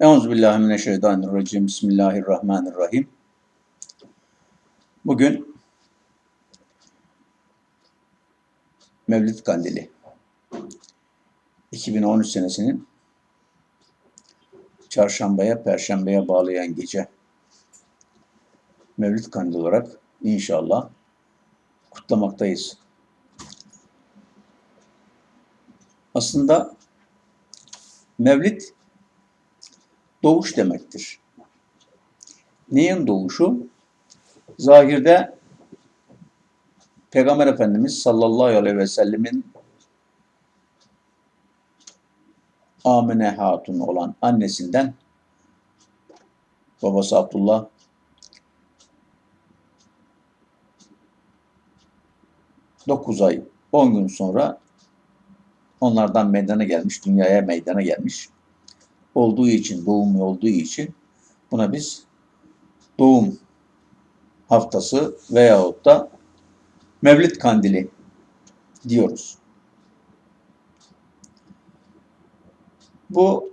Euzubillahimineşşeytanirracim. Bismillahirrahmanirrahim. Bugün Mevlid Kandili 2013 senesinin çarşambaya, perşembeye bağlayan gece Mevlid Kandili olarak inşallah kutlamaktayız. Aslında Mevlid doğuş demektir. Neyin doğuşu? Zahirde Peygamber Efendimiz sallallahu aleyhi ve sellemin Amine Hatun olan annesinden babası Abdullah dokuz ay on gün sonra onlardan meydana gelmiş, dünyaya meydana gelmiş olduğu için, doğum olduğu için buna biz doğum haftası veyahut da Mevlid Kandili diyoruz. Bu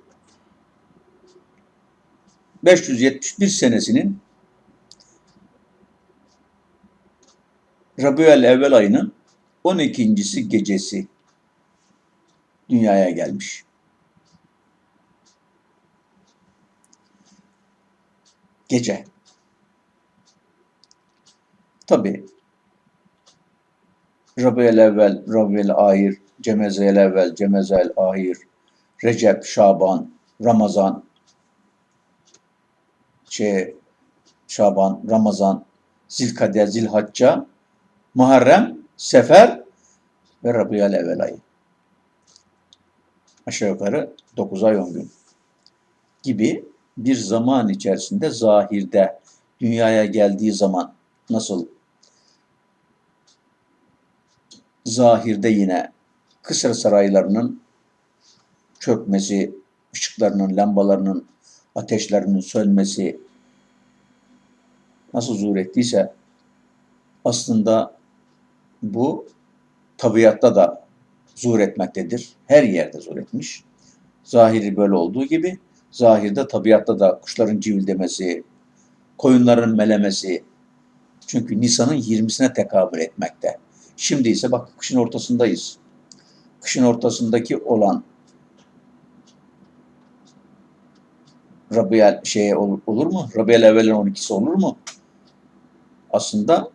571 senesinin Rabiül Evvel ayının 12.si gecesi dünyaya gelmiş. Gece. Tabi Rabi'el evvel, Rabi'el ahir, Cemezel evvel, Cemezel ahir, Recep, Şaban, Ramazan, şey, Şaban, Ramazan, Zilkade, Zilhacca, Muharrem, Sefer ve Rabi'el evvel ayı. Aşağı yukarı 9 ay 10 gün gibi bir zaman içerisinde zahirde dünyaya geldiği zaman nasıl zahirde yine Kısır saraylarının çökmesi, ışıklarının, lambalarının, ateşlerinin sönmesi nasıl zuhur ettiyse aslında bu tabiatta da zuhur etmektedir. Her yerde zuhur etmiş. Zahiri böyle olduğu gibi zahirde tabiatta da kuşların civildemesi, koyunların melemesi, çünkü Nisan'ın 20'sine tekabül etmekte. Şimdi ise bak kışın ortasındayız. Kışın ortasındaki olan Rabiel şeye olur, olur mu? Rabiel evvelin 12'si olur mu? Aslında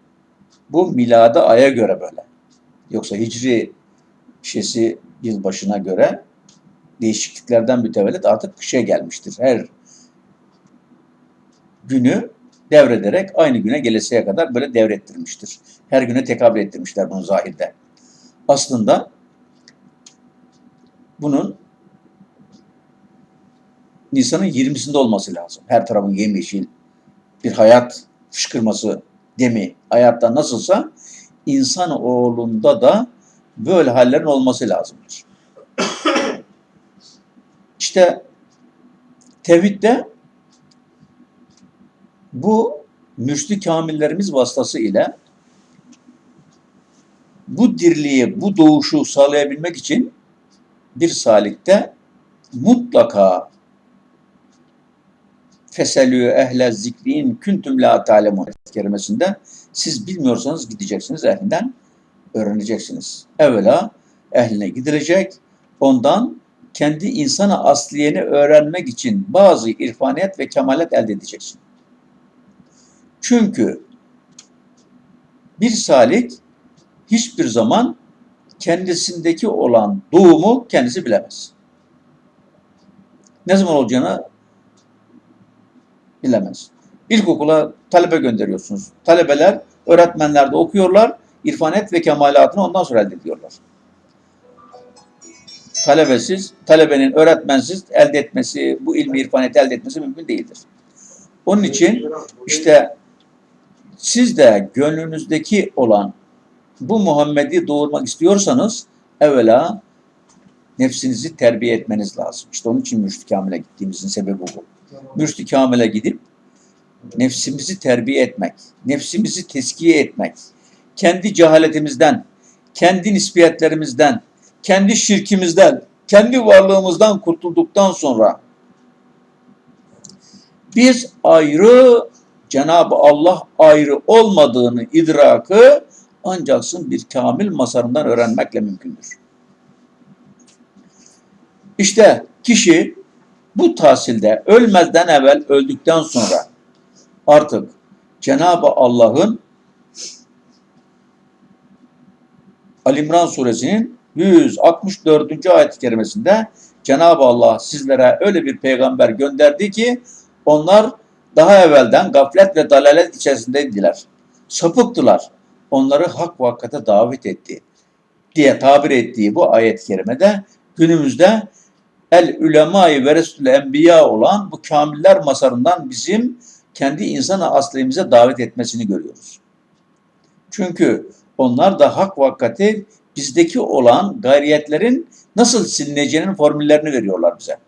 bu milada aya göre böyle. Yoksa hicri şeysi yılbaşına göre değişikliklerden mütevellit artık kışa gelmiştir. Her günü devrederek aynı güne geleseye kadar böyle devrettirmiştir. Her güne tekabül ettirmişler bunu zahirde. Aslında bunun Nisan'ın 20'sinde olması lazım. Her tarafın yemyeşil bir hayat fışkırması demi hayatta nasılsa insan oğlunda da böyle hallerin olması lazımdır. İşte tevhidde bu müşri kamillerimiz vasıtası ile bu dirliği, bu doğuşu sağlayabilmek için bir salikte mutlaka feselü ehle zikrin küntüm la ta'lemun kerimesinde siz bilmiyorsanız gideceksiniz ehlinden öğreneceksiniz. Evvela ehline gidilecek, ondan kendi insana asliyeni öğrenmek için bazı irfaniyet ve kemalet elde edeceksin. Çünkü bir salik hiçbir zaman kendisindeki olan doğumu kendisi bilemez. Ne zaman olacağını bilemez. İlkokula talebe gönderiyorsunuz. Talebeler öğretmenlerde okuyorlar, irfanet ve kemalatını ondan sonra elde ediyorlar talebesiz, talebenin öğretmensiz elde etmesi, bu ilmi irfaniyeti elde etmesi mümkün değildir. Onun için işte siz de gönlünüzdeki olan bu Muhammed'i doğurmak istiyorsanız evvela nefsinizi terbiye etmeniz lazım. İşte onun için Mürşid Kamil'e gittiğimizin sebebi bu. Mürşid Kamil'e gidip nefsimizi terbiye etmek, nefsimizi teskiye etmek, kendi cehaletimizden, kendi nispiyetlerimizden, kendi şirkimizden, kendi varlığımızdan kurtulduktan sonra Biz ayrı, Cenab-ı Allah ayrı olmadığını idrakı ancaksın bir kamil masarından öğrenmekle mümkündür. İşte kişi bu tahsilde ölmezden evvel öldükten sonra artık Cenab-ı Allah'ın Alimran suresinin 164. ayet-i kerimesinde Cenab-ı Allah sizlere öyle bir peygamber gönderdi ki onlar daha evvelden gaflet ve dalalet içerisindeydiler. Sapıktılar. Onları hak ve davet etti diye tabir ettiği bu ayet-i kerimede günümüzde el ulemâ-i veresül enbiya olan bu kamiller masarından bizim kendi insan aslimize davet etmesini görüyoruz. Çünkü onlar da hak ve bizdeki olan gayriyetlerin nasıl silineceğinin formüllerini veriyorlar bize.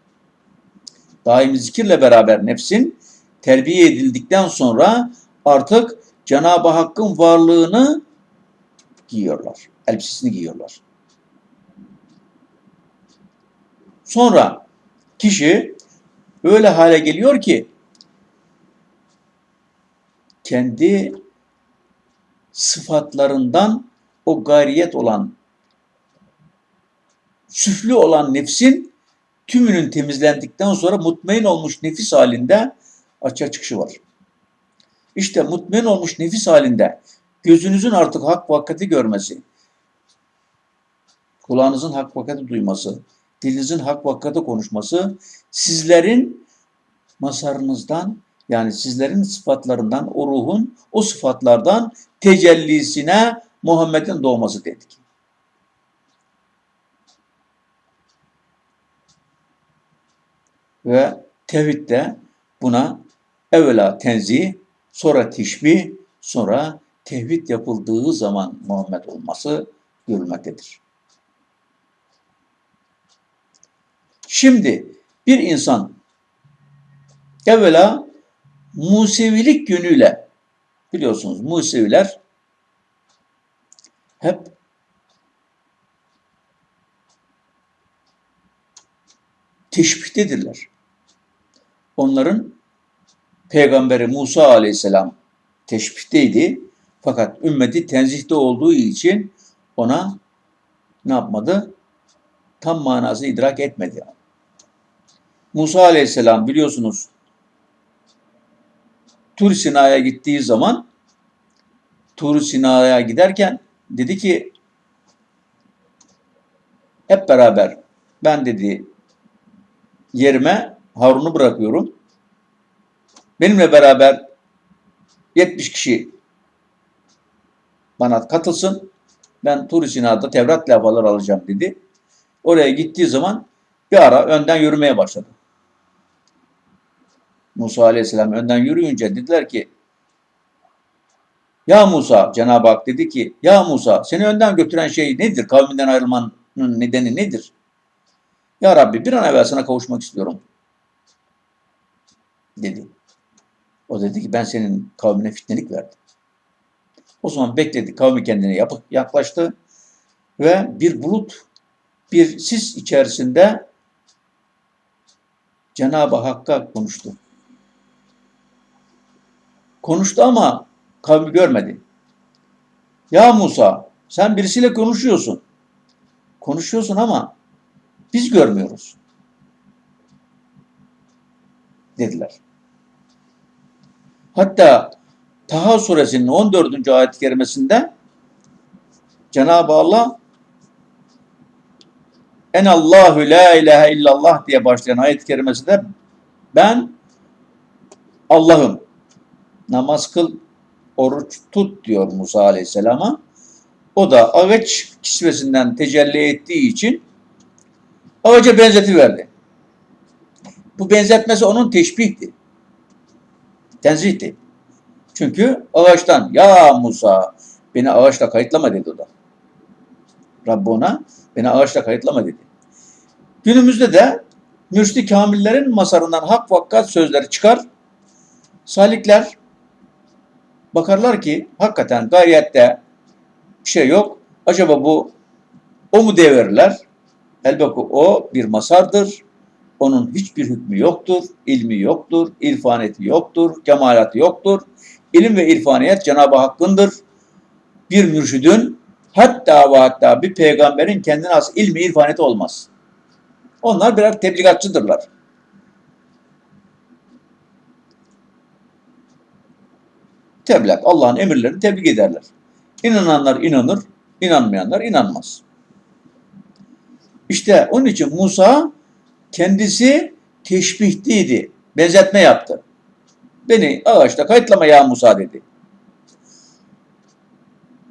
Daimi zikirle beraber nefsin terbiye edildikten sonra artık Cenab-ı Hakk'ın varlığını giyiyorlar. Elbisesini giyiyorlar. Sonra kişi öyle hale geliyor ki kendi sıfatlarından o gayriyet olan süflü olan nefsin tümünün temizlendikten sonra mutmain olmuş nefis halinde açığa çıkışı var. İşte mutmain olmuş nefis halinde gözünüzün artık hak vakati görmesi, kulağınızın hak vakati duyması, dilinizin hak vakati konuşması sizlerin masarınızdan yani sizlerin sıfatlarından, o ruhun o sıfatlardan tecellisine Muhammed'in doğması dedik. Ve tevhid de buna evvela tenzih, sonra teşbih, sonra tevhid yapıldığı zaman Muhammed olması görülmektedir. Şimdi bir insan evvela Musevilik yönüyle biliyorsunuz Museviler hep teşbihdedirler. Onların peygamberi Musa aleyhisselam teşbihteydi. Fakat ümmeti tenzihte olduğu için ona ne yapmadı? Tam manası idrak etmedi. Musa aleyhisselam biliyorsunuz Tur Sina'ya gittiği zaman Tur Sina'ya giderken dedi ki hep beraber ben dedi yerime Harun'u bırakıyorum. Benimle beraber 70 kişi bana katılsın. Ben Tur Sina'da Tevrat levhaları alacağım dedi. Oraya gittiği zaman bir ara önden yürümeye başladı. Musa Aleyhisselam önden yürüyünce dediler ki Ya Musa Cenab-ı Hak dedi ki Ya Musa seni önden götüren şey nedir? Kavminden ayrılmanın nedeni nedir? Ya Rabbi bir an evvel sana kavuşmak istiyorum dedi. O dedi ki ben senin kavmine fitnelik verdim. O zaman bekledi. Kavmi kendine yaklaştı ve bir bulut, bir sis içerisinde Cenab-ı Hakk'a konuştu. Konuştu ama kavmi görmedi. Ya Musa sen birisiyle konuşuyorsun. Konuşuyorsun ama biz görmüyoruz. Dediler. Hatta Taha suresinin 14. ayet-i kerimesinde Cenab-ı Allah En Allahu la ilahe illallah diye başlayan ayet-i kerimesinde ben Allah'ım namaz kıl, oruç tut diyor Musa Aleyhisselam'a. O da ağaç kisvesinden tecelli ettiği için ağaca benzetiverdi. Bu benzetmesi onun teşbihti. Tenzihti. Çünkü ağaçtan ya Musa beni ağaçla kayıtlama dedi o da. Rabbi ona beni ağaçla kayıtlama dedi. Günümüzde de mürşid kamillerin masarından hak vakkat sözleri çıkar. Salikler bakarlar ki hakikaten gayriyette bir şey yok. Acaba bu o mu devirler? Elbette o bir masardır. Onun hiçbir hükmü yoktur, ilmi yoktur, irfaniyeti yoktur, kemalatı yoktur. İlim ve irfaniyet Cenab-ı Hakk'ındır. Bir mürşidin hatta ve hatta bir peygamberin kendine has ilmi irfaniyeti olmaz. Onlar birer tebligatçıdırlar. Tebligat, Allah'ın emirlerini tebliğ ederler. İnananlar inanır, inanmayanlar inanmaz. İşte onun için Musa kendisi teşbihtiydi, benzetme yaptı. Beni ağaçta kayıtlama ya Musa dedi.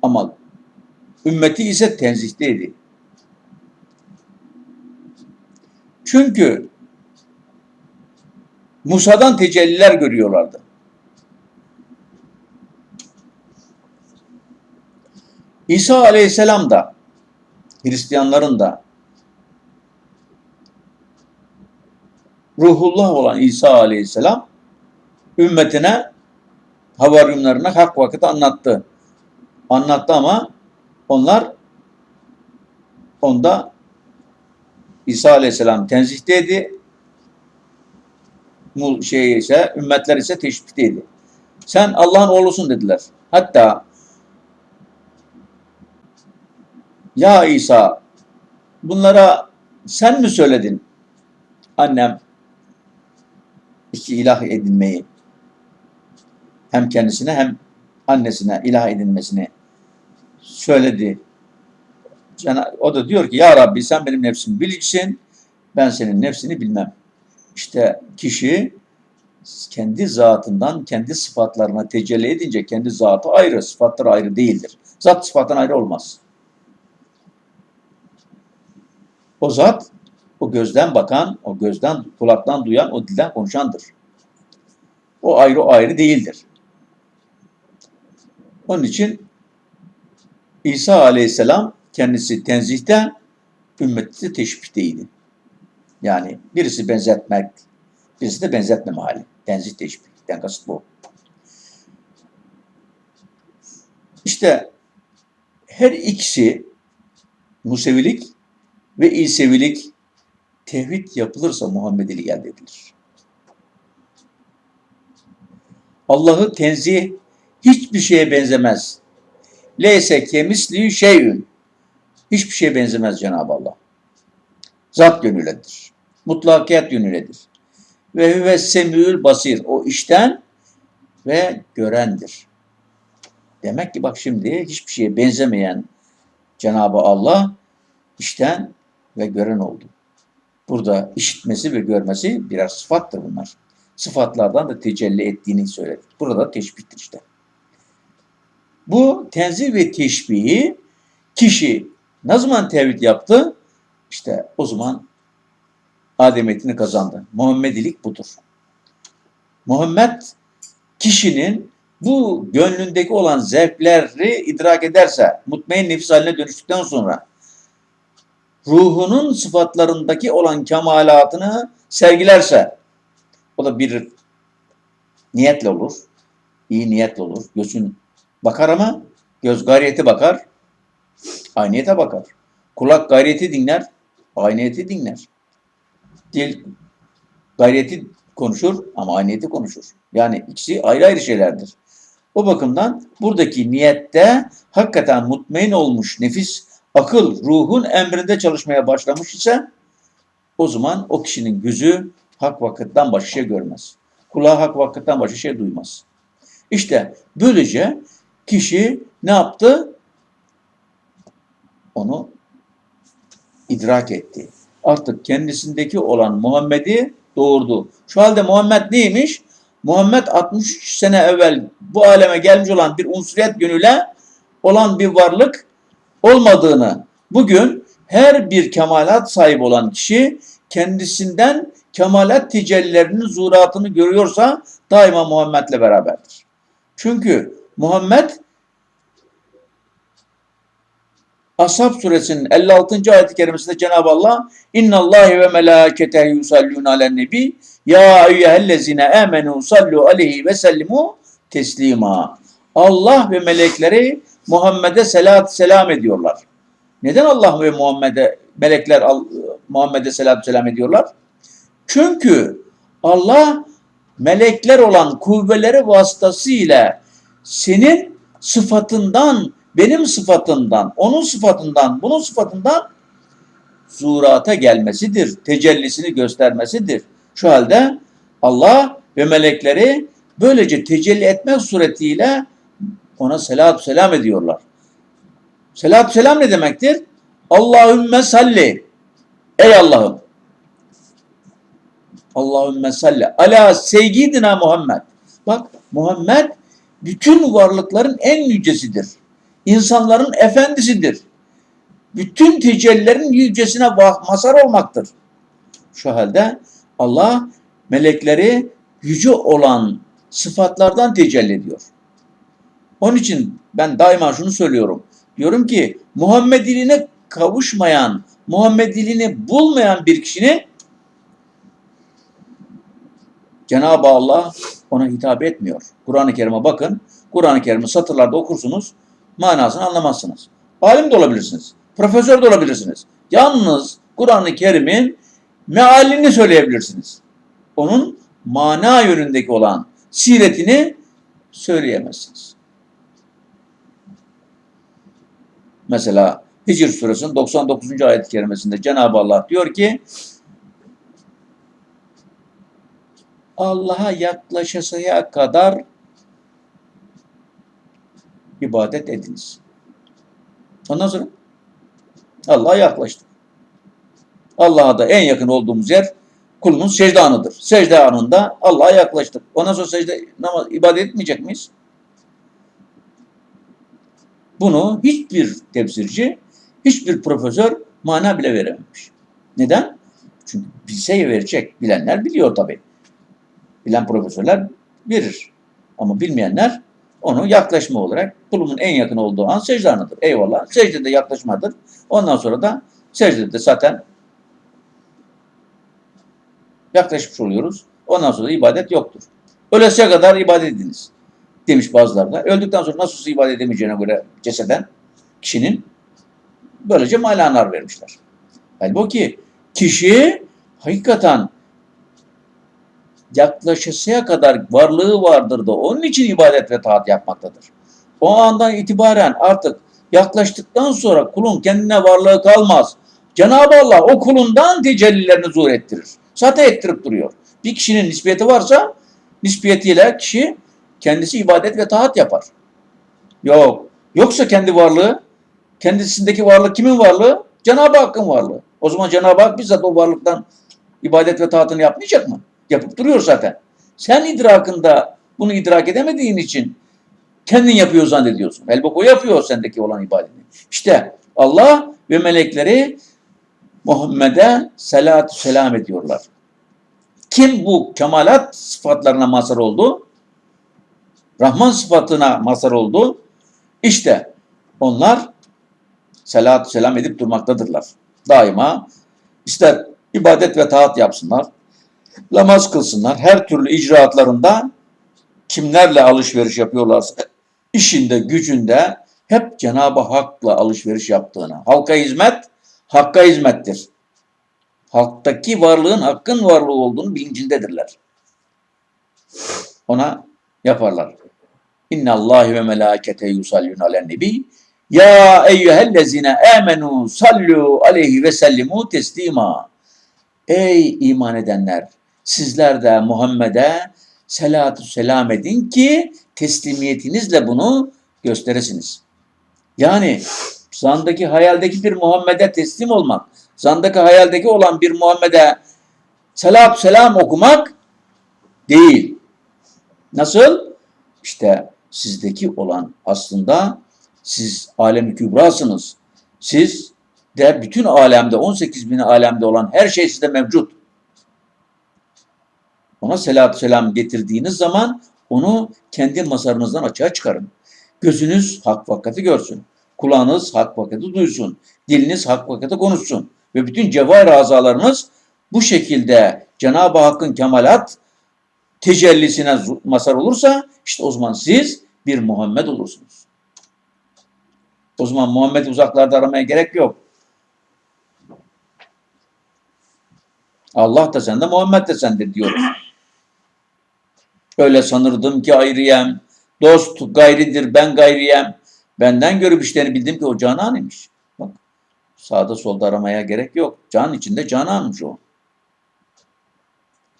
Ama ümmeti ise tenzihteydi. Çünkü Musa'dan tecelliler görüyorlardı. İsa aleyhisselam da Hristiyanların da ruhullah olan İsa aleyhisselam ümmetine havaryumlarına hak vakit anlattı. Anlattı ama onlar onda İsa aleyhisselam tenzihteydi. Mul şey ise ümmetler ise teşbihteydi. Sen Allah'ın oğlusun dediler. Hatta ya İsa bunlara sen mi söyledin annem iki ilah edinmeyi hem kendisine hem annesine ilah edinmesini söyledi. O da diyor ki ya Rabbi sen benim nefsimi bileceksin ben senin nefsini bilmem. İşte kişi kendi zatından kendi sıfatlarına tecelli edince kendi zatı ayrı, sıfatları ayrı değildir. Zat sıfattan ayrı olmaz. O zat o gözden bakan, o gözden kulaktan duyan, o dilden konuşandır. O ayrı o ayrı değildir. Onun için İsa aleyhisselam kendisi tenzihte, ümmeti teşbihteydi. Yani birisi benzetmek, birisi de benzetmeme hali. Tenzih teşbihten kasıt bu. İşte her ikisi Musevilik ve İsevilik tevhid yapılırsa Muhammedilik elde edilir. Allah'ı tenzih hiçbir şeye benzemez. Leyse kemisli şeyün. Hiçbir şeye benzemez Cenab-ı Allah. Zat yönüledir. Mutlakiyet yönüledir. Ve huve semül basir. O işten ve görendir. Demek ki bak şimdi hiçbir şeye benzemeyen Cenab-ı Allah işten ve gören oldu. Burada işitmesi ve görmesi birer sıfattır bunlar. Sıfatlardan da tecelli ettiğini söyledi. Burada teşbihtir işte. Bu tenzih ve teşbihi kişi ne zaman tevhid yaptı? İşte o zaman ademiyetini kazandı. Muhammedilik budur. Muhammed kişinin bu gönlündeki olan zevkleri idrak ederse, mutmain nefis haline dönüştükten sonra ruhunun sıfatlarındaki olan kemalatını sergilerse o da bir niyetle olur. iyi niyetle olur. Gözün bakar ama göz gayreti bakar. Ayniyete bakar. Kulak gayreti dinler. Ayniyeti dinler. Dil gayreti konuşur ama ayniyeti konuşur. Yani ikisi ayrı ayrı şeylerdir. O bakımdan buradaki niyette hakikaten mutmain olmuş nefis, akıl, ruhun emrinde çalışmaya başlamış ise o zaman o kişinin gözü hak vakitten başka şey görmez. Kulağı hak vakitten başka şey duymaz. İşte böylece kişi ne yaptı? Onu idrak etti. Artık kendisindeki olan Muhammed'i doğurdu. Şu halde Muhammed neymiş? Muhammed 63 sene evvel bu aleme gelmiş olan bir unsuriyet yönüyle olan bir varlık olmadığını bugün her bir kemalat sahibi olan kişi kendisinden kemalat tecellilerinin zuratını görüyorsa daima Muhammed'le beraberdir. Çünkü Muhammed Ashab suresinin 56. ayet-i kerimesinde Cenab-ı Allah İnna Allahi ve melâketehu yusallûne alen nebi ya eyyühellezine amenu sallu aleyhi ve sellimu teslima. Allah ve melekleri Muhammed'e selat selam ediyorlar. Neden Allah ve Muhammed'e melekler Muhammed'e selat selam ediyorlar? Çünkü Allah melekler olan kuvveleri vasıtasıyla senin sıfatından, benim sıfatından, onun sıfatından, bunun sıfatından zurata gelmesidir. Tecellisini göstermesidir. Şu halde Allah ve melekleri böylece tecelli etmek suretiyle ona selatü selam ediyorlar. Selatü selam ne demektir? Allahümme salli. Ey Allah'ım. Allahümme salli. Ala seyyidina Muhammed. Bak Muhammed bütün varlıkların en yücesidir. İnsanların efendisidir. Bütün tecellilerin yücesine mazhar olmaktır. Şu halde Allah melekleri yüce olan sıfatlardan tecelli ediyor. Onun için ben daima şunu söylüyorum. Diyorum ki Muhammediliğine kavuşmayan, Muhammediliğini bulmayan bir kişinin Cenab-ı Allah ona hitap etmiyor. Kur'an-ı Kerim'e bakın. Kur'an-ı Kerim'i satırlarda okursunuz. Manasını anlamazsınız. Alim de olabilirsiniz. Profesör de olabilirsiniz. Yalnız Kur'an-ı Kerim'in mealini söyleyebilirsiniz. Onun mana yönündeki olan siretini söyleyemezsiniz. Mesela Hicr suresinin 99. ayet-i kerimesinde Cenab-ı Allah diyor ki Allah'a yaklaşasıya kadar ibadet ediniz. Ondan sonra Allah'a yaklaştık. Allah'a da en yakın olduğumuz yer kulun secde anıdır. Secde anında Allah'a yaklaştık. Ondan sonra secde namaz ibadet etmeyecek miyiz? Bunu hiçbir tefsirci, hiçbir profesör mana bile verememiş. Neden? Çünkü bilse verecek. Bilenler biliyor tabii. Bilen profesörler verir. Ama bilmeyenler onu yaklaşma olarak kulumun en yakın olduğu an secde anıdır. Eyvallah. Secdede yaklaşmadır. Ondan sonra da secdede zaten yaklaşmış oluyoruz. Ondan sonra ibadet yoktur. Ölesiye kadar ibadet ediniz. Demiş bazıları da. Öldükten sonra nasıl ibadet edemeyeceğine göre ceseden kişinin böylece malanar vermişler. Halbuki kişi hakikaten yaklaşısıya kadar varlığı vardır da onun için ibadet ve taat yapmaktadır. O andan itibaren artık yaklaştıktan sonra kulun kendine varlığı kalmaz. Cenab-ı Allah o kulundan tecellilerini zuhur ettirir. Zaten ettirip duruyor. Bir kişinin nispiyeti varsa nispiyetiyle kişi kendisi ibadet ve taat yapar. Yok. Yoksa kendi varlığı, kendisindeki varlık kimin varlığı? Cenab-ı Hakk'ın varlığı. O zaman Cenab-ı Hak bizzat o varlıktan ibadet ve taatını yapmayacak mı? Yapıp duruyor zaten. Sen idrakında bunu idrak edemediğin için kendin yapıyor zannediyorsun. Elbette o yapıyor sendeki olan ibadeti. İşte Allah ve melekleri Muhammed'e salatü selam ediyorlar. Kim bu kemalat sıfatlarına mazhar oldu? Rahman sıfatına mazhar oldu. İşte onlar salatü selam edip durmaktadırlar. Daima ister ibadet ve taat yapsınlar, namaz kılsınlar, her türlü icraatlarında kimlerle alışveriş yapıyorlarsa işinde, gücünde hep Cenab-ı Hak'la alışveriş yaptığını, halka hizmet, hakka hizmettir. Halktaki varlığın hakkın varlığı olduğunu bilincindedirler. Ona yaparlar. İnna Allah ve melâkete yusallun alen nebi. Ya eyyühellezine amenu sallu aleyhi ve sellimu teslima. Ey iman edenler! Sizler de Muhammed'e selatü selam edin ki teslimiyetinizle bunu gösteresiniz. Yani zandaki hayaldeki bir Muhammed'e teslim olmak, zandaki hayaldeki olan bir Muhammed'e selatü selam okumak değil. Nasıl? İşte sizdeki olan aslında siz alemi kübrasınız. Siz de bütün alemde 18 bin alemde olan her şey sizde mevcut. Ona selatü selam getirdiğiniz zaman onu kendi mazarınızdan açığa çıkarın. Gözünüz hak vakati görsün. Kulağınız hak vakati duysun. Diliniz hak vakati konuşsun. Ve bütün cevahir azalarınız bu şekilde Cenab-ı Hakk'ın kemalat tecellisine mazhar olursa işte o zaman siz bir Muhammed olursunuz. O zaman Muhammed uzaklarda aramaya gerek yok. Allah da sende, Muhammed de sende diyoruz. Öyle sanırdım ki ayrıyem. Dost gayridir, ben gayriyem. Benden görüp işlerini bildim ki o Canan imiş. Bak, sağda solda aramaya gerek yok. Can içinde Canan'mış o.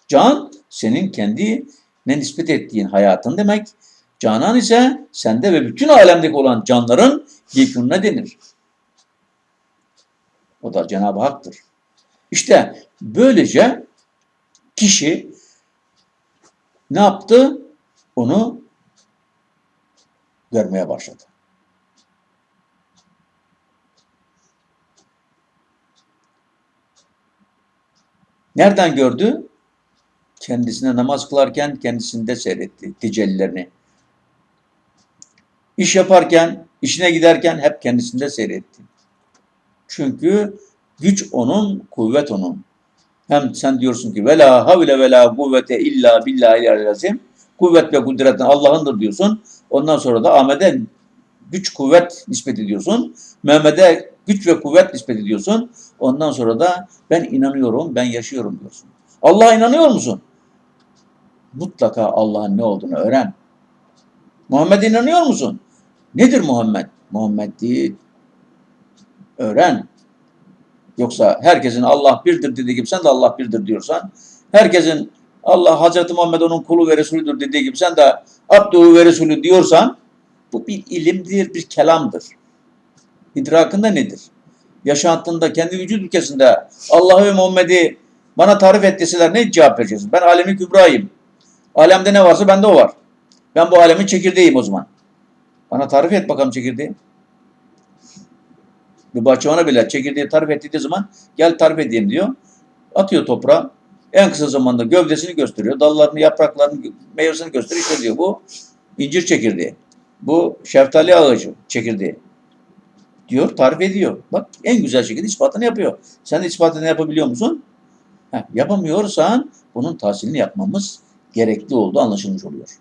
Can, senin kendine nispet ettiğin hayatın demek. Canan ise sende ve bütün alemdeki olan canların yekûnüne denir. O da Cenab-ı Hak'tır. İşte böylece kişi ne yaptı? Onu görmeye başladı. Nereden gördü? Kendisine namaz kılarken kendisinde seyretti tecellilerini. İş yaparken, işine giderken hep kendisinde seyretti. Çünkü güç onun, kuvvet onun. Hem sen diyorsun ki vela havle vela kuvvete illa billahi azim. Kuvvet ve kudretin Allah'ındır diyorsun. Ondan sonra da Ahmet'e güç kuvvet nispet ediyorsun. Mehmet'e güç ve kuvvet nispet ediyorsun. Ondan sonra da ben inanıyorum, ben yaşıyorum diyorsun. Allah'a inanıyor musun? Mutlaka Allah'ın ne olduğunu öğren. Muhammed'e inanıyor musun? Nedir Muhammed? Muhammed değil. Öğren. Yoksa herkesin Allah birdir dediği gibi sen de Allah birdir diyorsan, herkesin Allah Hazreti Muhammed onun kulu ve Resulüdür dediği gibi sen de Abdühü ve Resulü diyorsan, bu bir ilimdir, bir kelamdır. İdrakında nedir? Yaşantında, kendi vücut ülkesinde Allah'ı ve Muhammed'i bana tarif et deseler ne cevap vereceksin? Ben alemi kübrayım. Alemde ne varsa bende o var. Ben bu alemin çekirdeğiyim o zaman. Bana tarif et bakalım çekirdeği. Bir bahçıvana bile çekirdeği tarif ettiği zaman gel tarif edeyim diyor. Atıyor toprağa. En kısa zamanda gövdesini gösteriyor. Dallarını, yapraklarını, meyvesini gösteriyor. İşte diyor bu incir çekirdeği. Bu şeftali ağacı çekirdeği. Diyor, tarif ediyor. Bak en güzel şekilde ispatını yapıyor. Sen ispatını yapabiliyor musun? Heh, yapamıyorsan bunun tahsilini yapmamız gerekli olduğu anlaşılmış oluyor.